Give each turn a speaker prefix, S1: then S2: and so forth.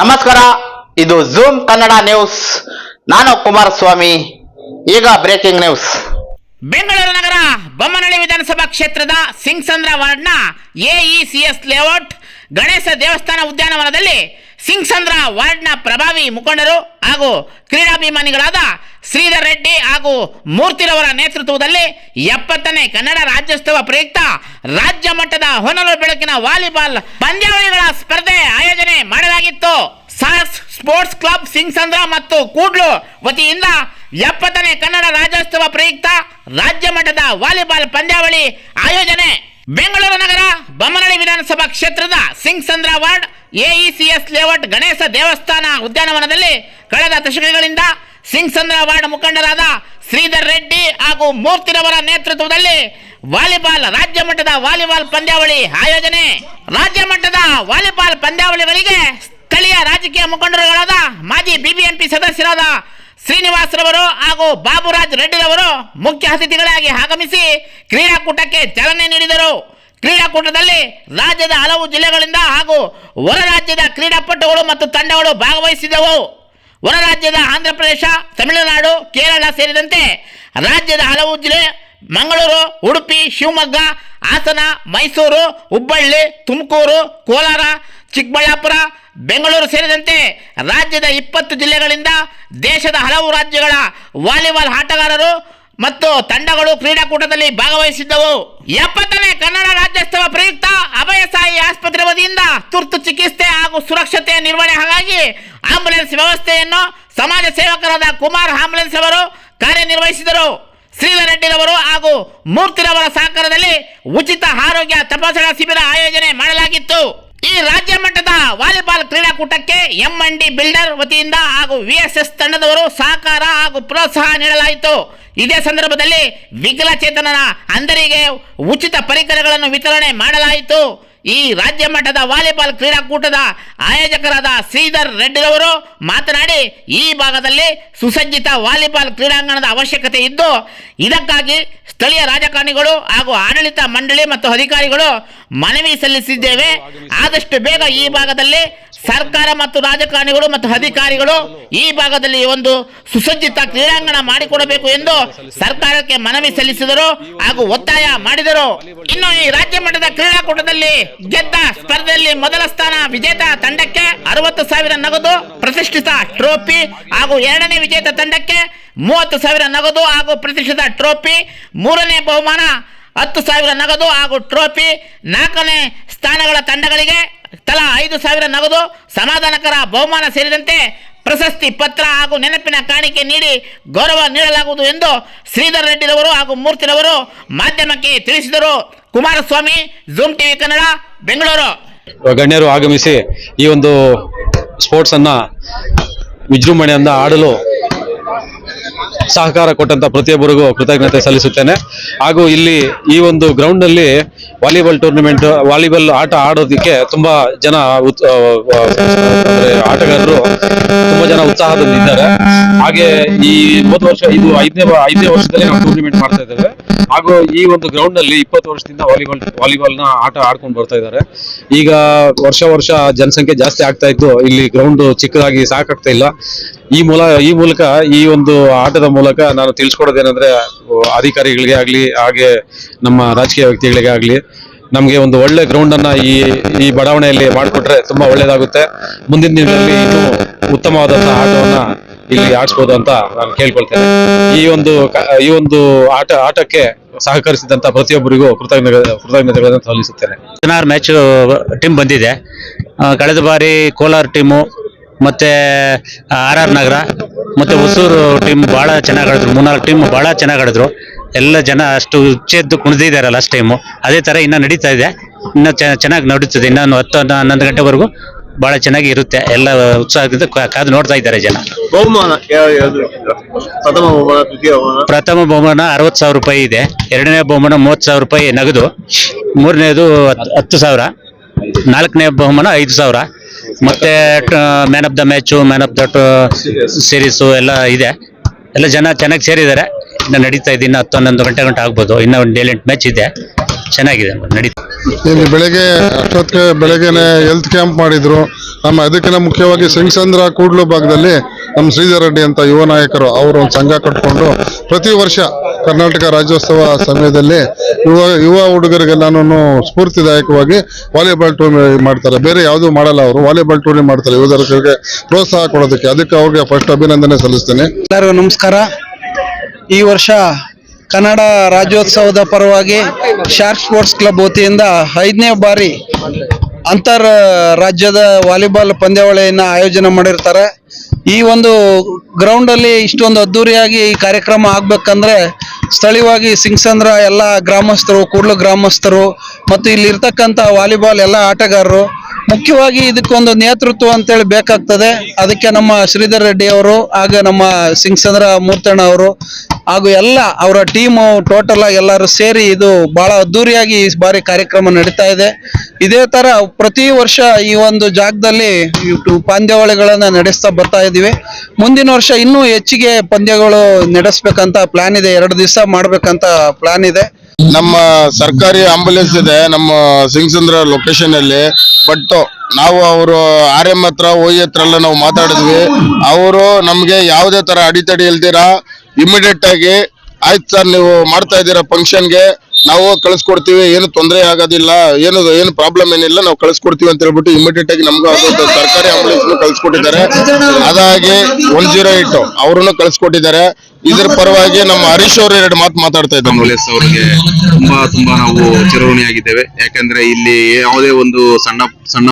S1: ನಮಸ್ಕಾರ, ಇದು zoom Kannada news ನಾನು ಕುಮಾರಸ್ವಾಮಿ, ಈಗ ಬ್ರೇಕಿಂಗ್ ನ್ಯೂಸ್
S2: ಬೆಂಗಳೂರು ನಗರ ಬೊಮ್ಮನಹಳ್ಳಿ ವಿಧಾನಸಭಾ ಕ್ಷೇತ್ರದ ಸಿಂಗ್ಸಂದ್ರ ವಾರ್ಡ್ನ ಎಇಸಿಎಸ್ ಲೇಔಟ್ ಗಣೇಶ ದೇವಸ್ಥಾನ ಉದ್ಯಾನವನದಲ್ಲಿ ಸಿಂಗ್ಸಂದ್ರ ವಾರ್ಡ್ನ ಪ್ರಭಾವಿ ಮುಖಂಡರು ಹಾಗೂ ಕ್ರೀಡಾಭಿಮಾನಿಗಳಾದ ಶ್ರೀಧರ್ ರೆಡ್ಡಿ ಹಾಗೂ ಮೂರ್ತಿರವರ ನೇತೃತ್ವದಲ್ಲಿ ಎಪ್ಪತ್ತನೇ ಕನ್ನಡ ರಾಜ್ಯೋತ್ಸವ ಪ್ರಯುಕ್ತ ರಾಜ್ಯ ಮಟ್ಟದ ಹೊನಲು ಬೆಳಕಿನ ವಾಲಿಬಾಲ್ ಪಂದ್ಯಾವಳಿಗಳ ಸ್ಪರ್ಧೆ ಆಯೋಜನೆ ಮಾಡಲಾಗಿತ್ತು. ಸಾಸ್ ಸ್ಪೋರ್ಟ್ಸ್ ಕ್ಲಬ್ ಸಿಂಗ್ಸಂದ್ರ ಮತ್ತು ಕೂಡ್ಲು ವತಿಯಿಂದ ಎಪ್ಪತ್ತನೇ ಕನ್ನಡ ರಾಜ್ಯೋತ್ಸವ ಪ್ರಯುಕ್ತ ರಾಜ್ಯ ಮಟ್ಟದ ವಾಲಿಬಾಲ್ ಪಂದ್ಯಾವಳಿ ಆಯೋಜನೆ. ಬೆಂಗಳೂರು ನಗರ ಬೊಮ್ಮನಹಳ್ಳಿ ವಿಧಾನಸಭಾ ಕ್ಷೇತ್ರದ Singasandra ward AECS layout Ganesha ದೇವಸ್ಥಾನ ಉದ್ಯಾನವನದಲ್ಲಿ ಕಳೆದ ದಶಕಗಳಿಂದ ಸಿಂಗ್ಸಂದ್ರ ವಾರ್ಡ್ ಮುಖಂಡರಾದ ಶ್ರೀಧರ್ ರೆಡ್ಡಿ ಹಾಗೂ ಮೂರ್ತಿರವರ ನೇತೃತ್ವದಲ್ಲಿ ವಾಲಿಬಾಲ್ ರಾಜ್ಯ ಮಟ್ಟದ ವಾಲಿಬಾಲ್ ಪಂದ್ಯಾವಳಿ ಆಯೋಜನೆ. ರಾಜ್ಯ ಮಟ್ಟದ ವಾಲಿಬಾಲ್ ಪಂದ್ಯಾವಳಿಗಳಿಗೆ ಸ್ಥಳೀಯ ರಾಜಕೀಯ ಮುಖಂಡರುಗಳಾದ ಮಾಜಿ ಬಿಬಿಎಂಪಿ ಸದಸ್ಯರಾದ ಶ್ರೀನಿವಾಸ್ ರವರು ಹಾಗೂ ಬಾಬುರಾಜ್ ರೆಡ್ಡಿರವರು ಮುಖ್ಯ ಅತಿಥಿಗಳಾಗಿ ಆಗಮಿಸಿ ಕ್ರೀಡಾಕೂಟಕ್ಕೆ ಚಾಲನೆ ನೀಡಿದರು. ಕ್ರೀಡಾಕೂಟದಲ್ಲಿ ರಾಜ್ಯದ ಹಲವು ಜಿಲ್ಲೆಗಳಿಂದ ಹಾಗೂ ಹೊರ ರಾಜ್ಯದ ಕ್ರೀಡಾಪಟುಗಳು ಮತ್ತು ತಂಡಗಳು ಭಾಗವಹಿಸಿದವು. ಹೊರ ರಾಜ್ಯದ ಆಂಧ್ರ ಪ್ರದೇಶ, ತಮಿಳುನಾಡು, ಕೇರಳ ಸೇರಿದಂತೆ ರಾಜ್ಯದ ಹಲವು ಜಿಲ್ಲೆ ಮಂಗಳೂರು, ಉಡುಪಿ, ಶಿವಮೊಗ್ಗ, ಹಾಸನ, ಮೈಸೂರು, ಹುಬ್ಬಳ್ಳಿ, ತುಮಕೂರು, ಕೋಲಾರ, ಚಿಕ್ಕಬಳ್ಳಾಪುರ, ಬೆಂಗಳೂರು ಸೇರಿದಂತೆ ರಾಜ್ಯದ ಇಪ್ಪತ್ತು ಜಿಲ್ಲೆಗಳಿಂದ ದೇಶದ ಹಲವು ರಾಜ್ಯಗಳ ವಾಲಿಬಾಲ್ ಆಟಗಾರರು ಮತ್ತು ತಂಡಗಳು ಕ್ರೀಡಾಕೂಟದಲ್ಲಿ ಭಾಗವಹಿಸಿದ್ದವು. ಎಪ್ಪತ್ತನೇ ಕನ್ನಡ ರಾಜ್ಯೋತ್ಸವ ಪ್ರಯುಕ್ತ ಅಭಯ ಸಾಯಿ ಆಸ್ಪತ್ರೆ ವತಿಯಿಂದ ತುರ್ತು ಚಿಕಿತ್ಸೆ ಹಾಗೂ ಸುರಕ್ಷತೆಯ ನಿರ್ವಹಣೆ ಹಾಗಾಗಿ ಆಂಬುಲೆನ್ಸ್ ವ್ಯವಸ್ಥೆಯನ್ನು ಸಮಾಜ ಸೇವಕರಾದ ಕುಮಾರ್ ಆಂಬುಲೆನ್ಸ್ ಅವರು ಕಾರ್ಯನಿರ್ವಹಿಸಿದರು. ಶ್ರೀಧರ್ ರೆಡ್ಡಿರವರು ಹಾಗೂ ಮೂರ್ತಿರವರ ಸಹಕಾರದಲ್ಲಿ ಉಚಿತ ಆರೋಗ್ಯ ತಪಾಸಣಾ ಶಿಬಿರ ಆಯೋಜನೆ ಮಾಡಲಾಗಿತ್ತು. ಈ ರಾಜ್ಯ ಮಟ್ಟದ ವಾಲಿಬಾಲ್ ಕ್ರೀಡಾಕೂಟಕ್ಕೆ ಎಂಎನ್ಡಿ ಬಿಲ್ಡರ್ ವತಿಯಿಂದ ಹಾಗೂ ವಿಎಸ್ಎಸ್ ತಂಡದವರು ಸಹಕಾರ ಹಾಗೂ ಪ್ರೋತ್ಸಾಹ ನೀಡಲಾಯಿತು. ಇದೇ ಸಂದರ್ಭದಲ್ಲಿ ವಿಕಲಚೇತನರ ಅಂಧರಿಗೆ ಉಚಿತ ಪರಿಕರಗಳನ್ನು ವಿತರಣೆ ಮಾಡಲಾಯಿತು. ಈ ರಾಜ್ಯ ಮಟ್ಟದ ವಾಲಿಬಾಲ್ ಕ್ರೀಡಾಕೂಟದ ಆಯೋಜಕರಾದ ಶ್ರೀಧರ್ ರೆಡ್ಡಿರವರು ಮಾತನಾಡಿ, ಈ ಭಾಗದಲ್ಲಿ ಸುಸಜ್ಜಿತ ವಾಲಿಬಾಲ್ ಕ್ರೀಡಾಂಗಣದ ಅವಶ್ಯಕತೆ ಇದ್ದು, ಇದಕ್ಕಾಗಿ ಸ್ಥಳೀಯ ರಾಜಕಾರಣಿಗಳು ಹಾಗೂ ಆಡಳಿತ ಮಂಡಳಿ ಮತ್ತು ಅಧಿಕಾರಿಗಳು ಮನವಿ ಸಲ್ಲಿಸಿದ್ದೇವೆ. ಆದಷ್ಟು ಬೇಗ ಈ ಭಾಗದಲ್ಲಿ ಸರ್ಕಾರ ಮತ್ತು ರಾಜಕಾರಣಿಗಳು ಮತ್ತು ಅಧಿಕಾರಿಗಳು ಈ ಭಾಗದಲ್ಲಿ ಒಂದು ಸುಸಜ್ಜಿತ ಕ್ರೀಡಾಂಗಣ ಮಾಡಿಕೊಡಬೇಕು ಎಂದು ಸರ್ಕಾರಕ್ಕೆ ಮನವಿ ಸಲ್ಲಿಸಿದರು ಹಾಗೂ ಒತ್ತಾಯ ಮಾಡಿದರು. ಇನ್ನು ಈ ರಾಜ್ಯ ಮಟ್ಟದ ಕ್ರೀಡಾಕೂಟದಲ್ಲಿ ಗೆದ್ದ ಸ್ಪರ್ಧೆಯಲ್ಲಿ ಮೊದಲ ಸ್ಥಾನ ವಿಜೇತ ತಂಡಕ್ಕೆ ಅರವತ್ತು ಸಾವಿರ ನಗದು ಪ್ರತಿಷ್ಠಿತ ಟ್ರೋಫಿ ಹಾಗೂ ಎರಡನೇ ವಿಜೇತ ತಂಡಕ್ಕೆ ಮೂವತ್ತು ಸಾವಿರ ನಗದು ಹಾಗೂ ಪ್ರತಿಷ್ಠಿತ ಟ್ರೋಫಿ, ಮೂರನೇ ಬಹುಮಾನ ಹತ್ತು ಸಾವಿರ ನಗದು ಹಾಗೂ ಟ್ರೋಫಿ, ನಾಲ್ಕನೇ ಸ್ಥಾನಗಳ ತಂಡಗಳಿಗೆ ತಲಾ ಐದು ಸಾವಿರ ನಗದು ಸಮಾಧಾನಕರ ಬಹುಮಾನ ಸೇರಿದಂತೆ ಪ್ರಶಸ್ತಿ ಪತ್ರ ಹಾಗೂ ನೆನಪಿನ ಕಾಣಿಕೆ ನೀಡಿ ಗೌರವ ನೀಡಲಾಗುವುದು ಎಂದು ಶ್ರೀಧರ್ ರೆಡ್ಡಿರವರು ಹಾಗೂ ಮೂರ್ತಿರವರು ಮಾಧ್ಯಮಕ್ಕೆ ತಿಳಿಸಿದರು. Kumaraswamy Zoom TV Kannada Bengaluru.
S3: ಗಣ್ಯರು ಆಗಮಿಸಿ ಈ ಒಂದು ಸ್ಪೋರ್ಟ್ಸ್ ಅನ್ನ ವಿಜೃಂಭಣೆಯಿಂದ ಆಡಲು ಸಹಕಾರ ಕೊಟ್ಟಂತ ಪ್ರತಿಯೊಬ್ಬರಿಗೂ ಕೃತಜ್ಞತೆ ಸಲ್ಲಿಸುತ್ತೇನೆ. ಹಾಗೂ ಇಲ್ಲಿ ಈ ಒಂದು ಗ್ರೌಂಡ್ನಲ್ಲಿ ವಾಲಿಬಾಲ್ ಟೂರ್ನಮೆಂಟ್ ವಾಲಿಬಾಲ್ ಆಟ ಆಡೋದಕ್ಕೆ ತುಂಬಾ ಜನ ಆಟಗಾರರು ತುಂಬಾ ಜನ ಉತ್ಸಾಹದಿಂದ ಇದ್ದಾರೆ ಹಾಗೆ ಈ ಮೂವತ್ತು ವರ್ಷ, ಇದು ಐದನೇ ಐದನೇ ವರ್ಷದಲ್ಲಿ ನಾವು ಟೂರ್ನಮೆಂಟ್ ಮಾಡ್ತಾ ಇದ್ದೇವೆ. ಹಾಗೂ ಈ ಒಂದು ಗ್ರೌಂಡ್ನಲ್ಲಿ ಇಪ್ಪತ್ತು ವರ್ಷದಿಂದ ವಾಲಿಬಾಲ್ ವಾಲಿಬಾಲ್ನ ಆಟ ಆಡ್ಕೊಂಡು ಬರ್ತಾ ಇದ್ದಾರೆ. ಈಗ ವರ್ಷ ವರ್ಷ ಜನಸಂಖ್ಯೆ ಜಾಸ್ತಿ ಆಗ್ತಾ ಇದ್ದು ಇಲ್ಲಿ ಗ್ರೌಂಡ್ ಚಿಕ್ಕದಾಗಿ ಸಾಕಾಗ್ತಾ ಇಲ್ಲ. ಈ ಮೂಲ, ಈ ಮೂಲಕ ಈ ಒಂದು ಆಟದ ಮೂಲಕ ನಾನು ತಿಳಿಸ್ಕೊಡೋದೇನೆಂದ್ರೆ ಅಧಿಕಾರಿಗಳಿಗೆ ಆಗ್ಲಿ, ಹಾಗೆ ನಮ್ಮ ರಾಜಕೀಯ ವ್ಯಕ್ತಿಗಳಿಗೆ ಆಗ್ಲಿ, ನಮ್ಗೆ ಒಂದು ಒಳ್ಳೆ ಗ್ರೌಂಡ್ ಅನ್ನ ಈ ಈ ಬಡಾವಣೆಯಲ್ಲಿ ಮಾಡಿಕೊಟ್ರೆ ತುಂಬಾ ಒಳ್ಳೇದಾಗುತ್ತೆ. ಮುಂದಿನ ದಿನಗಳಲ್ಲಿ ಇನ್ನೂ ಉತ್ತಮವಾದಂತಹ ಆಟವನ್ನ ಇಲ್ಲಿ ಆಡಿಸ್ಬೋದು ಅಂತ ನಾನು ಕೇಳ್ಕೊಳ್ತೇನೆ. ಈ ಒಂದು ಈ ಒಂದು ಆಟ, ಆಟಕ್ಕೆ ಸಹಕರಿಸಿದಂತ ಪ್ರತಿಯೊಬ್ಬರಿಗೂ ಕೃತಜ್ಞತೆ, ಕೃತಜ್ಞತೆಗಳನ್ನು ಸಲ್ಲಿಸುತ್ತೇನೆ.
S4: ಹದಿನಾರು ಮ್ಯಾಚ್ ಟೀಮ್ ಬಂದಿದೆ. ಕಳೆದ ಬಾರಿ ಕೋಲಾರ ಟೀಮು ಮತ್ತೆ ಆರ್ ಆರ್ ನಗರ ಮತ್ತೆ ಹೊಸೂರು ಟೀಮ್ ಬಹಳ ಚೆನ್ನಾಗಿ ಆಡಿದ್ರು. ಮೂರ್ನಾಲ್ಕು ಟೀಮ್ ಬಹಳ ಚೆನ್ನಾಗಿ ಆಡಿದ್ರು. ಎಲ್ಲ ಜನ ಅಷ್ಟು ಉಚ್ಚೆದ್ದು ಕುಣಿದಿದ್ದಾರೆ ಲಾಸ್ಟ್ ಟೈಮು ಅದೇ ತರ ಇನ್ನ ನಡೀತಾ ಇದೆ. ಇನ್ನ ಚೆನ್ನಾಗಿ ನಡೀತದೆ. ಇನ್ನೊಂದು ಹತ್ತು ಹನ್ನ- ಹನ್ನೊಂದು ಗಂಟೆವರೆಗೂ ಬಹಳ ಚೆನ್ನಾಗಿ ಇರುತ್ತೆ. ಎಲ್ಲ ಉತ್ಸಾಹದಿಂದ ಕಾದು ನೋಡ್ತಾ ಇದ್ದಾರೆ ಜನ.
S5: ಬಹುಮಾನ? ಪ್ರಥಮ ಬಹುಮಾನ ದ್ವಿತೀಯ ಬಹುಮಾನ?
S4: ಪ್ರಥಮ ಬಹುಮಾನ ಅರವತ್ತು ಸಾವಿರ ರೂಪಾಯಿ ಇದೆ. ಎರಡನೇ ಬಹುಮಾನ ಮೂವತ್ತು ಸಾವಿರ ರೂಪಾಯಿ ನಗದು. ಮೂರನೇದು ಹತ್- ಹತ್ತು ಸಾವಿರ. ನಾಲ್ಕನೇ ಬಹುಮಾನ ಐದು ಸಾವಿರ. ಮತ್ತೆ man of the match man of the series ಎಲ್ಲ ಇದೆ. ಎಲ್ಲ ಜನ ಚೆನ್ನಾಗಿ ಸೇರಿದ್ದಾರೆ. ಇನ್ನು ನಡೀತಾ ಇದೆ. ಇನ್ನು ಹತ್ತು ಹನ್ನೊಂದು ಗಂಟೆ ಗಂಟೆ ಆಗ್ಬೋದು. ಇನ್ನೂ ಒಂದು ಏಳೆಂಟು ಮ್ಯಾಚ್ ಇದೆ. ಚೆನ್ನಾಗಿದೆ ನಡೀತಾ
S6: ಇಲ್ಲಿ ಬೆಳಗ್ಗೆ ಅಷ್ಟೊತ್ತಿಗೆ ಬೆಳಗ್ಗೆನೆ ಹೆಲ್ತ್ ಕ್ಯಾಂಪ್ ಮಾಡಿದ್ರು. ನಮ್ಮ ಅದಕ್ಕಿಂತ ಮುಖ್ಯವಾಗಿ ಸಿಂಗ್ಸಂದ್ರ ಕೂಡ್ಲು ಭಾಗದಲ್ಲಿ ನಮ್ಮ ಶ್ರೀಧರ್ ರೆಡ್ಡಿ ಅಂತ ಯುವ ನಾಯಕರು, ಅವರು ಒಂದು ಸಂಘ ಕಟ್ಕೊಂಡು ಪ್ರತಿ ವರ್ಷ ಕರ್ನಾಟಕ ರಾಜ್ಯೋತ್ಸವ ಸಮಯದಲ್ಲಿ ಯುವ ಯುವ ಹುಡುಗರಿಗೆಲ್ಲಾನು ಸ್ಫೂರ್ತಿದಾಯಕವಾಗಿ ವಾಲಿಬಾಲ್ ಟೂರ್ನಿ ಮಾಡ್ತಾರೆ. ಬೇರೆ ಯಾವುದು ಮಾಡಲ್ಲ ಅವರು. ವಾಲಿಬಾಲ್ ಟೂರ್ನಿ ಮಾಡ್ತಾರೆ ಯುವಕರಿಗೆ ಪ್ರೋತ್ಸಾಹ ಕೊಡೋದಕ್ಕೆ. ಅದಕ್ಕೆ ಅವ್ರಿಗೆ ಫಸ್ಟ್ ಅಭಿನಂದನೆ ಸಲ್ಲಿಸ್ತೇನೆ.
S7: ಎಲ್ಲರಿಗೂ ನಮಸ್ಕಾರ. ಈ ವರ್ಷ ಕನ್ನಡ ರಾಜ್ಯೋತ್ಸವದ ಪರವಾಗಿ ಶಾರ್ಕ್ ಸ್ಪೋರ್ಟ್ಸ್ ಕ್ಲಬ್ ವತಿಯಿಂದ ಐದನೇ ಬಾರಿ ಅಂತರ್ ರಾಜ್ಯದ ವಾಲಿಬಾಲ್ ಪಂದ್ಯಾವಳಿಯನ್ನ ಆಯೋಜನೆ ಮಾಡಿರ್ತಾರೆ. ಈ ಒಂದು ಗ್ರೌಂಡ್ ಅಲ್ಲಿ ಇಷ್ಟೊಂದು ಅದ್ದೂರಿಯಾಗಿ ಈ ಕಾರ್ಯಕ್ರಮ ಆಗ್ಬೇಕಂದ್ರೆ ಸ್ಥಳೀಯವಾಗಿ ಸಿಂಗ್ಸಂದ್ರ ಎಲ್ಲ ಗ್ರಾಮಸ್ಥರು, ಕೂಡ್ಲು ಗ್ರಾಮಸ್ಥರು, ಮತ್ತು ಇಲ್ಲಿ ಇರ್ತಕ್ಕಂಥ ವಾಲಿಬಾಲ್ ಎಲ್ಲ ಆಟಗಾರರು ಮುಖ್ಯವಾಗಿ ಇದಕ್ಕೊಂದು ನೇತೃತ್ವ ಅಂತೇಳಿ ಬೇಕಾಗ್ತದೆ. ಅದಕ್ಕೆ ನಮ್ಮ ಶ್ರೀಧರ್ ರೆಡ್ಡಿ ಅವರು ಹಾಗೆ ನಮ್ಮ ಸಿಂಗ್ಸಂದ್ರ ಮೂರ್ತಣ್ಣ ಅವರು ಹಾಗೂ ಎಲ್ಲ ಅವರ ಟೀಮು ಟೋಟಲ್ ಆಗಿ ಎಲ್ಲರೂ ಸೇರಿ ಇದು ಬಹಳ ಅದ್ದೂರಿಯಾಗಿ ಈ ಬಾರಿ ಕಾರ್ಯಕ್ರಮ ನಡೀತಾ ಇದೆ. ಇದೇ ತರ ಪ್ರತಿ ವರ್ಷ ಈ ಒಂದು ಜಾಗದಲ್ಲಿ ಪಂದ್ಯಾವಳಿಗಳನ್ನ ನಡೆಸ್ತಾ ಬರ್ತಾ ಇದೀವಿ. ಮುಂದಿನ ವರ್ಷ ಇನ್ನೂ ಹೆಚ್ಚಿಗೆ ಪಂದ್ಯಗಳು ನಡೆಸ್ಬೇಕಂತ ಪ್ಲಾನ್ ಇದೆ. ಎರಡು ದಿವಸ ಮಾಡ್ಬೇಕಂತ ಪ್ಲಾನ್ ಇದೆ.
S6: ನಮ್ಮ ಸರ್ಕಾರಿ ಆಂಬುಲೆನ್ಸ್ ಇದೆ. ನಮ್ಮ ಸಿಂಗ್ಸಂದ್ರ ಲೊಕೇಶನ್ ಅಲ್ಲಿ ಬಟ್ ನಾವು ಅವರು ಆರ್ ಎಂ ಹತ್ರ, ಓ ಹತ್ರ ಎಲ್ಲ ನಾವು ಮಾತಾಡಿದ್ವಿ. ಅವರು ನಮಗೆ ಯಾವುದೇ ತರ ಅಡಿತಡಿ ಇಲ್ದಿರ ಇಮಿಡಿಯೇಟ್ ಆಗಿ, ಆಯ್ತು ಸರ್, ನೀವು ಮಾಡ್ತಾ ಇದ್ದೀರಾ ಫಂಕ್ಷನ್ಗೆ ನಾವು ಕಳಿಸ್ಕೊಡ್ತೀವಿ, ಏನು ತೊಂದರೆ ಆಗೋದಿಲ್ಲ, ಏನು ಏನು ಪ್ರಾಬ್ಲಮ್ ಏನಿಲ್ಲ, ನಾವು ಕಳಿಸ್ಕೊಡ್ತೀವಿ ಅಂತ ಹೇಳ್ಬಿಟ್ಟು ಇಮಿಡಿಯೇಟ್ ಆಗಿ ನಮ್ಗೆ ಸರ್ಕಾರಿ ಆಂಬುಲೆನ್ಸ್ ಕಳಿಸ್ಕೊಟ್ಟಿದ್ದಾರೆ. ಅದಾಗಿ ಒನ್ ಜೀರೋ ಏಟ್ ಅವ್ರನ್ನು ಕಳಿಸ್ಕೊಟ್ಟಿದ್ದಾರೆ. ಇದ್ರ ಪರವಾಗಿ ನಮ್ಮ ಹರೀಶ್ ಅವರು ಎರಡು ಮಾತು ಮಾತಾಡ್ತಾ ಇದ್ದಾರೆ.
S8: ಆಂಬುಲೆನ್ಸ್ ಅವರಿಗೆ ತುಂಬಾ ತುಂಬಾ ನಾವು ಚಿರಋಣಿಯಾಗಿದ್ದೇವೆ ಯಾಕಂದ್ರೆ ಇಲ್ಲಿ ಯಾವುದೇ ಒಂದು ಸಣ್ಣ ಸಣ್ಣ